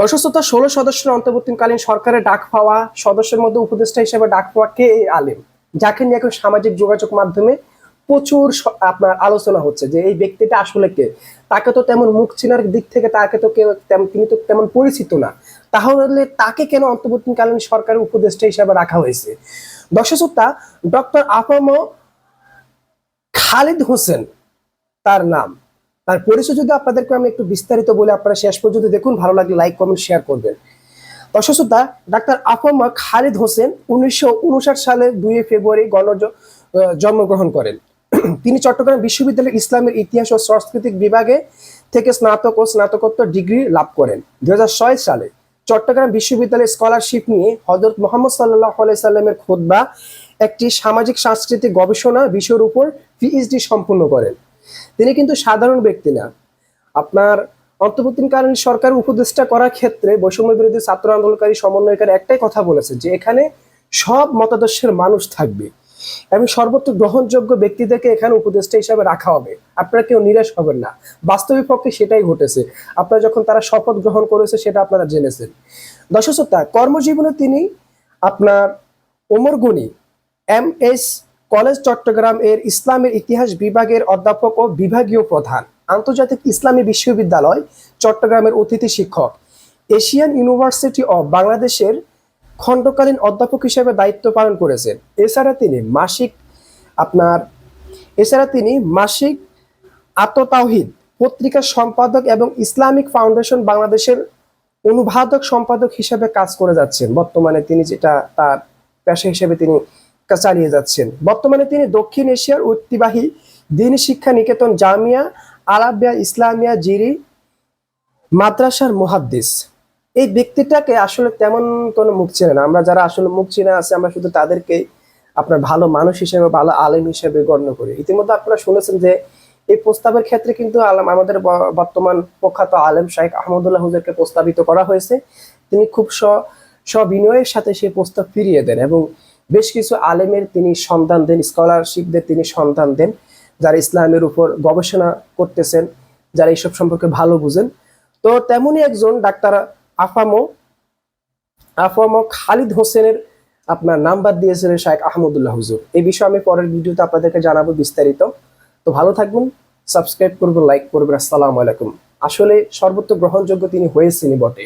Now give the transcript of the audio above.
দর্শক শ্রোতা ষোলো সদস্যের অন্তর্বর্তীকালীন সরকারের ডাক পাওয়া, সদস্যের মধ্যে উপদেষ্টা হিসেবে ডাক পাওয়া কে আলিম? যাকে নিয়ে এখন সামাজিক যোগাযোগ মাধ্যমে প্রচুর আপনার আলোচনা হচ্ছে যে এই ব্যক্তিটা আসলে কে? তাকে তো তেমন মুখ চিনার দিক থেকে তাকে তো কেউ তিনি তো তেমন পরিচিত না। তাহলে তাকে কেন অন্তর্বর্তীকালীন সরকারের উপদেষ্টা হিসেবে রাখা হয়েছে? দর্শক শ্রোতা ডক্টর আফম খালিদ হোসেন তার নাম। তার পরিচয় যদি আপনাদেরকে আমি একটু বিস্তারিত বলে আপনারা শেষ পর্যন্ত দেখুন, ভালো লাগলে লাইক কমেন্ট শেয়ার করবেন। দর্শক শ্রোতা ডাক্তার আফমা খালিদ হোসেন উনিশশো সালের দুই ফেব্রুয়ারি গণ জন্মগ্রহণ করেন। তিনি চট্টগ্রাম বিশ্ববিদ্যালয়ের ইসলামের ইতিহাস ও সাংস্কৃতিক বিভাগে থেকে স্নাতক ও স্নাতকোত্তর ডিগ্রি লাভ করেন। দু হাজার ছয় সালে চট্টগ্রাম বিশ্ববিদ্যালয়ের স্কলারশিপ নিয়ে হজরত মোহাম্মদ সাল্লাহ সাল্লামের খোদবা একটি সামাজিক, সাংস্কৃতিক গবেষণা বিষয়ের উপর পিএইচডি সম্পূর্ণ করেন। তিনি কিন্তু সাধারণ ব্যক্তি না। আপনার অন্তর্বর্তীকালীন সরকার উপদেষ্টা করার ক্ষেত্রে বৈষম্য বিরোধী ছাত্র আন্দোলনকারী সমন্বয়কারী একটাই কথা বলেছে যে এখানে সব মতাদর্শের মানুষ থাকবে এবং সর্বত্র গ্রহণযোগ্য ব্যক্তিদেরকে এখানে উপদেষ্টা হিসাবে রাখা হবে। আপনারা কেউ নিরাশ হবেন না। বাস্তবিক পক্ষে সেটাই ঘটেছে। আপনারা যখন তারা শপথ গ্রহণ করেছে সেটা আপনারা জেনেছেন। দর্শক কর্মজীবনে তিনি আপনার Omar Gani M S college Chittagong এর ইসলামের ইতিহাস বিভাগের অধ্যাপক ও বিভাগীয় প্রধান, আন্তর্জাতিক ইসলামী বিশ্ববিদ্যালয় চট্টগ্রামের অতিথি শিক্ষক। এশিয়ান ইউনিভার্সিটি অব বাংলাদেশের খণ্ডকালীন অধ্যাপক হিসেবে দায়িত্ব পালন করেছেন। এছাড়া তিনি মাসিক আপনার, এছাড়া তিনি মাসিক আত্মতাহিদ পত্রিকার সম্পাদক এবং ইসলামিক ফাউন্ডেশন বাংলাদেশের অনুবাদক সম্পাদক হিসেবে কাজ করে যাচ্ছেন। বর্তমানে তিনি যেটা তার পেশা হিসেবে তিনি চালিয়ে যাচ্ছেন। বর্তমানে তিনি দক্ষিণ এশিয়ার ঐতিবাহী দিন শিক্ষা নিকেতন জামিয়া আরাবিয়া ইসলামিয়া জিরি, মাদ্রাসার মুহাদ্দিস। এই ব্যক্তিটাকে আসলে তেমন কোনো মুখ চেনে না। আমরা যারা আসলে মুখ চেনে আছে, আমরা শুধু তাদেরকে আপনার ভালো মানুষ হিসেবে, ভালো আলেম হিসেবে গণ্য করি। ইতিমধ্যে আপনারা শুনেছেন যে এই প্রস্তাবের ক্ষেত্রে কিন্তু আলম আমাদের বর্তমান প্রখ্যাত আলেম শাইখ আহমদুল্লাহ হুজুরকে প্রস্তাবিত করা হয়েছে। তিনি খুব স সবিনয়ের সাথে সেই প্রস্তাব ফিরিয়ে দেন এবং বেশ কিছু আলেমের তিনি সন্ধান দেন স্কলারশিপদের তিনি সন্ধান দেন, যারা ইসলামের উপর গবেষণা করতেছেন, যারা এইসব সম্পর্কে ভালো বুঝেন। তো তেমনই একজন ডাক্তার আফামো আফামো খালিদ হোসেনের আপনার নাম্বার দিয়েছিলেন শাহেখ আহমদুল্লাহ হুজুর। এই বিষয়ে আমি পরের ভিডিওতে আপনাদেরকে জানাব বিস্তারিত। তো ভালো থাকবেন সাবস্ক্রাইব করবেন লাইক করবেন, আসসালামু আলাইকুম। আসলে সর্বোচ্চ গ্রহণযোগ্য তিনি হয়েছেনই বটে।